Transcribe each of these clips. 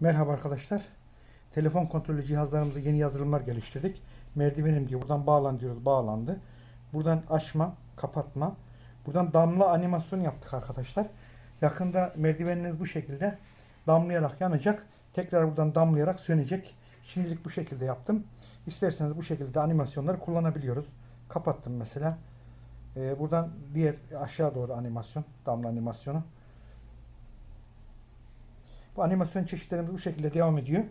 Merhaba arkadaşlar. Telefon kontrollü cihazlarımızı yeni yazılımlar geliştirdik. Merdivenim diye buradan bağlan diyoruz. Bağlandı. Buradan açma, kapatma. Buradan damla animasyon yaptık arkadaşlar. Yakında merdiveniniz bu şekilde damlayarak yanacak. Tekrar buradan damlayarak sönecek. Şimdilik bu şekilde yaptım. İsterseniz bu şekilde animasyonları kullanabiliyoruz. Kapattım mesela. Ee, buradan diğer aşağı doğru animasyon, damla animasyonu. Bu animasyon çeşitlerimiz bu şekilde devam ediyor.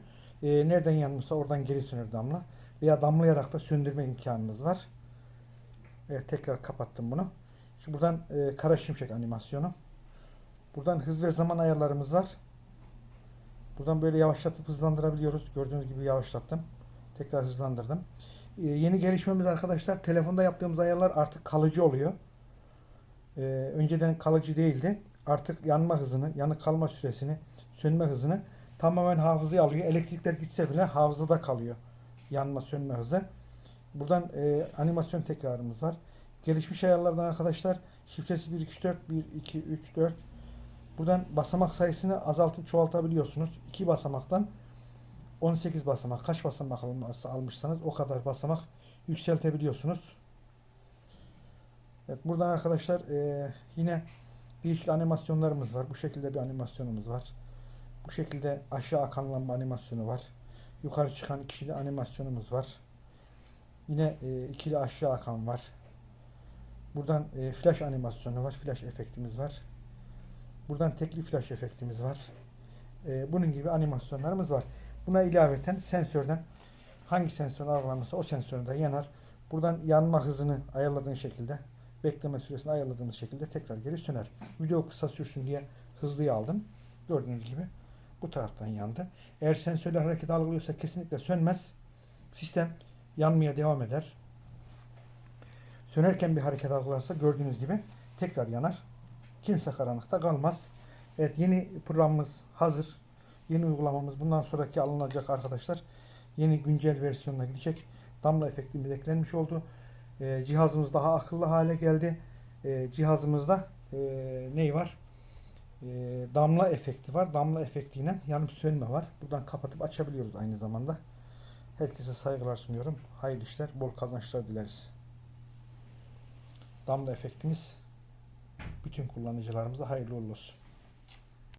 Ee, nereden yanmışsa oradan geri söner damla. Veya damlayarak da söndürme imkanımız var. Evet tekrar kapattım bunu. Şimdi buradan e, kara şimşek animasyonu. Buradan hız ve zaman ayarlarımız var. Buradan böyle yavaşlatıp hızlandırabiliyoruz. Gördüğünüz gibi yavaşlattım. Tekrar hızlandırdım. Ee, yeni gelişmemiz arkadaşlar telefonda yaptığımız ayarlar artık kalıcı oluyor. Ee, önceden kalıcı değildi. Artık yanma hızını, yanık kalma süresini, sönme hızını tamamen hafızaya alıyor. Elektrikler gitse bile hafızada kalıyor. Yanma sönme hızı. Buradan e, animasyon tekrarımız var. Gelişmiş ayarlardan arkadaşlar şifresi 1 2 4 1 2 3 4 Buradan basamak sayısını azaltıp çoğaltabiliyorsunuz. 2 basamaktan 18 basamak kaç basamak almış- almışsanız o kadar basamak yükseltebiliyorsunuz. Evet, buradan arkadaşlar e, yine değişik animasyonlarımız var. Bu şekilde bir animasyonumuz var. Bu şekilde aşağı akan lamba animasyonu var. Yukarı çıkan ikili animasyonumuz var. Yine e, ikili aşağı akan var. Buradan e, flash animasyonu var. Flash efektimiz var. Buradan tekli flash efektimiz var. E, bunun gibi animasyonlarımız var. Buna ilaveten sensörden hangi sensör algılanırsa o sensörde yanar. Buradan yanma hızını ayarladığın şekilde bekleme süresini ayarladığımız şekilde tekrar geri söner. Video kısa sürsün diye hızlıyı aldım. Gördüğünüz gibi bu taraftan yandı. Eğer sensörler hareket algılıyorsa kesinlikle sönmez. Sistem yanmaya devam eder. Sönerken bir hareket algılarsa gördüğünüz gibi tekrar yanar. Kimse karanlıkta kalmaz. Evet yeni programımız hazır. Yeni uygulamamız bundan sonraki alınacak arkadaşlar. Yeni güncel versiyonuna gidecek. Damla efektimiz eklenmiş oldu. Ee, cihazımız daha akıllı hale geldi. Ee, cihazımızda e, ne var? Ee, damla efekti var. Damla efektiyle yanıp sönme var. Buradan kapatıp açabiliyoruz aynı zamanda. Herkese saygılar sunuyorum. Hayırlı işler, bol kazançlar dileriz. Damla efektimiz bütün kullanıcılarımıza hayırlı olsun.